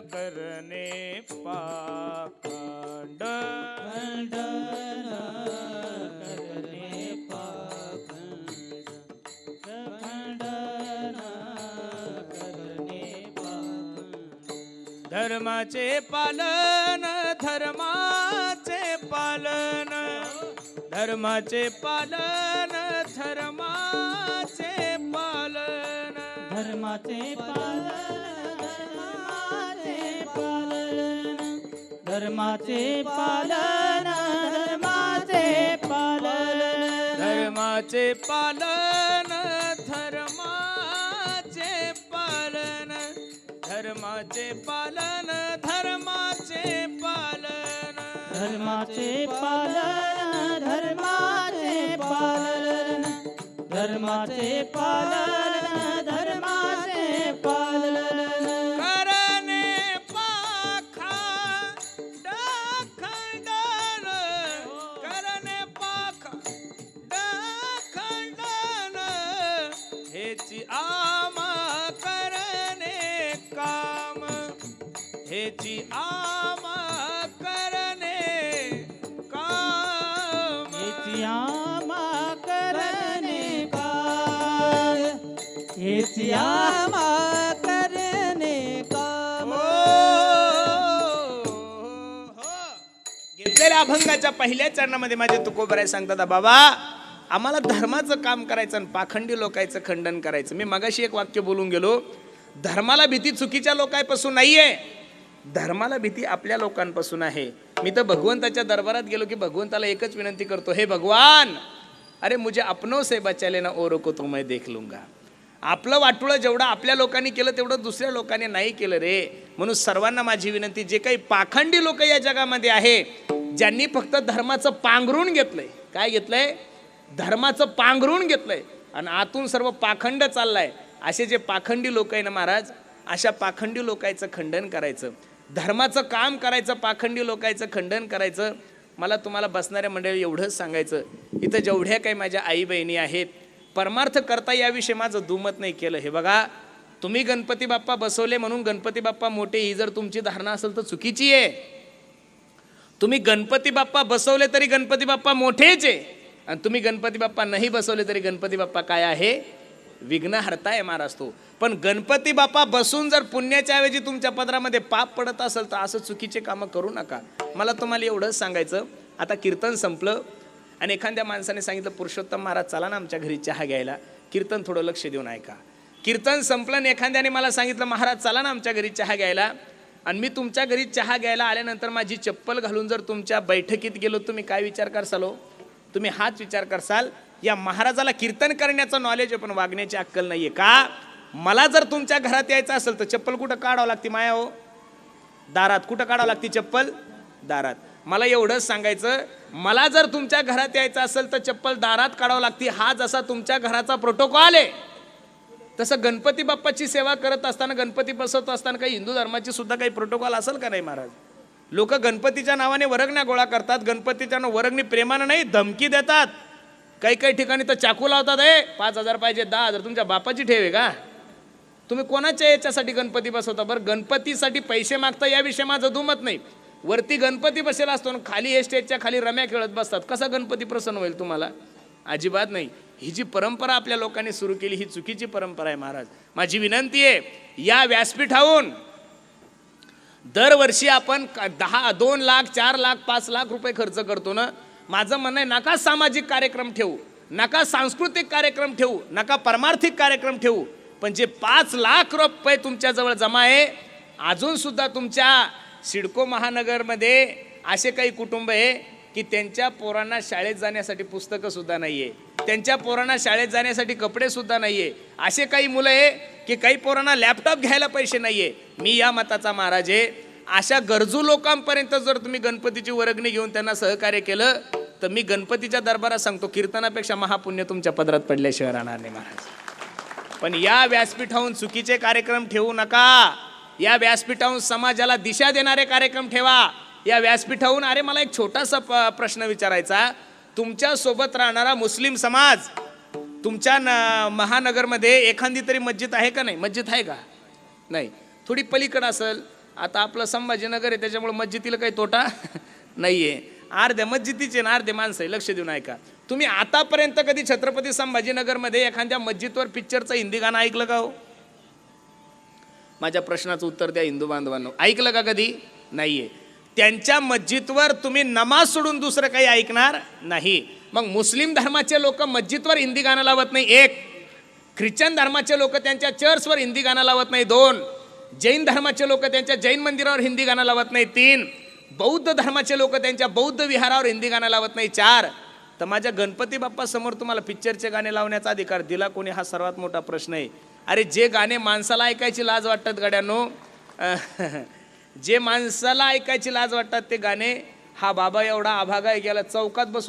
करणे पाखंड. खंडन करणे पाखंड खंडन करणे पाखंड धर्माचे पालन धर्माचे पालन. धर्माचे पालन धर्माचे पालन. धर्माचे पालन पालन धर्माचे पालन धर्माचे पालन. धर्माचे पालन धर्माचे पालन. धर्माचे पालन धर्माचे पालन. धर्माचे पालन धर्माचे पालन. धर्माचे पालन आम करणे काम. हेचियामा करणे काय हेचियामा करणे काम. घेतलेल्या अभंगाच्या पहिल्या चरणामध्ये माझे तुकोबराय सांगतात बाबा आम्हाला धर्माचं काम करायचं आणि पाखंडी लोकांचं खंडन करायचं. मी मगाशी एक वाक्य बोलून गेलो धर्माला भीती चुकीच्या लोकांपासून नाहीये. धर्माला भीती आपल्या लोकांपासून आहे. मी तर भगवंताच्या दरबारात गेलो की भगवंताला एकच विनंती करतो हे भगवान अरे मुझे अपनो से बचाले ना ओरको तो मैं देख लूंगा. आपलं वाटुळं जेवढं आपल्या लोकांनी केलं तेवढं दुसऱ्या लोकांनी नाही केलं रे. म्हणून सर्वांना माझी विनंती जे काही पाखंडी लोक या जगामध्ये आहे ज्यांनी फक्त धर्माचं पांघरून घेतलंय. काय घेतलंय? धर्माचं पांघरून घेतलंय. आणि आतून सर्व पाखंड चाललाय. असे जे पाखंडी लोक आहे ना महाराज अशा पाखंडी लोकांचं खंडन करायचं. धर्माचं काम करायचं पाखंडी लोकायचं खंडन करायचं मला तुम्हाला बसणाऱ्या मंडळी एवढंच सांगायचं. इथं जेवढ्या काही माझ्या आई बहिणी आहेत परमार्थ करता याविषयी माझं दुमत नाही केलं. हे बघा तुम्ही गणपती बाप्पा बसवले म्हणून गणपती बाप्पा मोठे ही जर तुमची धारणा असेल तर चुकीची आहे. तुम्ही गणपती बाप्पा बसवले तरी गणपती बाप्पा मोठेच आहे. आणि तुम्ही गणपती बाप्पा नाही बसवले तरी गणपती बाप्पा काय आहे? विघ्नहर्ता आहे महाराज तो. पण गणपती बाप्पा बसून जर पुण्याच्या ऐवजी तुमच्या पदरामध्ये पाप पडत असेल तर असं चुकीचे कामं करू नका. मला तुम्हाला एवढंच सांगायचं आता कीर्तन संपलं आणि एखाद्या माणसाने सांगितलं पुरुषोत्तम महाराज चला ना आमच्या घरी चहा घ्यायला. कीर्तन थोडं लक्ष देऊन ऐका. कीर्तन संपलं आणि एखाद्याने मला सांगितलं महाराज चला ना आमच्या घरी चहा घ्यायला. आणि मी तुमच्या घरी चहा घ्यायला आल्यानंतर माझी चप्पल घालून जर तुमच्या बैठकीत गेलो तुम्ही काय विचार करसालो? तुम्ही हाच विचार करसाल? या महाराजाला कीर्तन करण्याचं नॉलेज आहे पण वागण्याची अक्कल नाही आहे का? मला जर तुमच्या घरात यायचं असेल तर चप्पल कुठं काढावं लागते माया हो? दारात कुठं काढावं लागते चप्पल? दारात. मला एवढंच सांगायचं मला जर तुमच्या घरात यायचं असेल तर चप्पल दारात काढावं लागते. हा जसा तुमच्या घराचा प्रोटोकॉल आहे. तसं गणपती बाप्पाची सेवा करत असताना गणपती बसवत असताना काही हिंदू धर्माची सुद्धा काही प्रोटोकॉल असेल का नाही महाराज? लोक गणपतीच्या नावाने वरगण्या गोळा करतात गणपतीच्या नाव वरगणी प्रेमानं नाही धमकी देतात. काही काही ठिकाणी तर चाकू लावतात ए पाच हजार पाहिजे दहा हजार तुमच्या बापाची ठेव आहे का? तुम्ही कोणाच्या याच्यासाठी गणपती बसवता? बरं गणपतीसाठी पैसे मागता याविषयी माझं दुमत नाही. वरती गणपती बसेला असतो आणि खाली हे स्टेजच्या खाली रम्या खेळत बसतात. कसा गणपती प्रसन्न होईल तुम्हाला? अजिबात नाही. ही जी परंपरा आपल्या लोकांनी सुरू केली ही चुकीची परंपरा आहे महाराज. माझी विनंती आहे या व्यासपीठाहून दरवर्षी आपण दहा दोन लाख चार लाख पाच लाख रुपये खर्च करतो ना माझं म्हणणं आहे नका सामाजिक कार्यक्रम ठेवू नका सांस्कृतिक कार्यक्रम ठेवू नका परमार्थिक कार्यक्रम ठेवू पण जे पाच लाख रुपये तुमच्याजवळ जमा आहे अजूनसुद्धा तुमच्या सिडको महानगरमध्ये असे काही कुटुंब आहे की त्यांच्या पोरांना शाळेत जाण्यासाठी पुस्तकंसुद्धा नाही आहे त्यांच्या पोरांना शाळेत जाण्यासाठी कपडेसुद्धा नाही आहे असे काही मुलं आहे की काही पोरांना लॅपटॉप घ्यायला पैसे नाही आहे मी या मताचा महाराज आहे. अशा गरजू लोकांपर्यंत जर तुम्ही गणपतीची वर्गणी घेऊन त्यांना सहकार्य केलं तर मी गणपतीच्या दरबारात सांगतो कीर्तनापेक्षा महापुण्य तुमच्या पदरात पडल्याशिवाय राहणार नाही महाराज. पण या व्यासपीठाहून चुकीचे कार्यक्रम ठेवू नका. या व्यासपीठाहून समाजाला दिशा देणारे कार्यक्रम ठेवा. या व्यासपीठाहून अरे मला एक छोटासा प- प्रश्न विचारायचा. तुमच्यासोबत राहणारा मुस्लिम समाज तुमच्या न महानगरमध्ये एखादी तरी मस्जिद आहे का नाही? मस्जिद आहे का? नाही. थोडी पलीकडं असेल आता आपलं संभाजीनगर आहे त्याच्यामुळे मस्जिदीला काही तोटा नाही आहे अर्ध्या मस्जिदीचे ना अर्धे माणसं आहे लक्ष देऊन ऐका. तुम्ही आतापर्यंत कधी छत्रपती संभाजीनगरमध्ये एखाद्या मस्जिदवर पिक्चरचं हिंदी गाणं ऐकलं का हो? माझ्या प्रश्नाचं उत्तर द्या हिंदू बांधवांनो. ऐकलं का कधी? नाही आहे त्यांच्या मस्जिदवर तुम्ही नमाज सोडून दुसरं काही ऐकणार नाही. मग मुस्लिम धर्माचे लोक मस्जिदवर हिंदी गाणं लावत नाही? एक. ख्रिश्चन धर्माचे लोक त्यांच्या चर्चवर हिंदी गाणं लावत नाही? दोन. जैन धर्माचे लोक त्यांच्या जैन मंदिरावर हिंदी गाणं लावत नाही तीन. बौद्ध धर्माचे लोक त्यांच्या बौद्ध विहारावर हिंदी गाणं लावत नाही चार. तर माझ्या गणपती बाप्पासमोर तुम्हाला पिक्चरचे गाणे लावण्याचा अधिकार दिला कोणी हा सर्वात मोठा प्रश्न आहे. अरे जे गाणे माणसाला ऐकायची लाज वाटतात गड्यांनो जे माणसाला ऐकायची लाज वाटतात ते गाणे हा बाबा एवढा आभागा आहे गेला चौकात बसून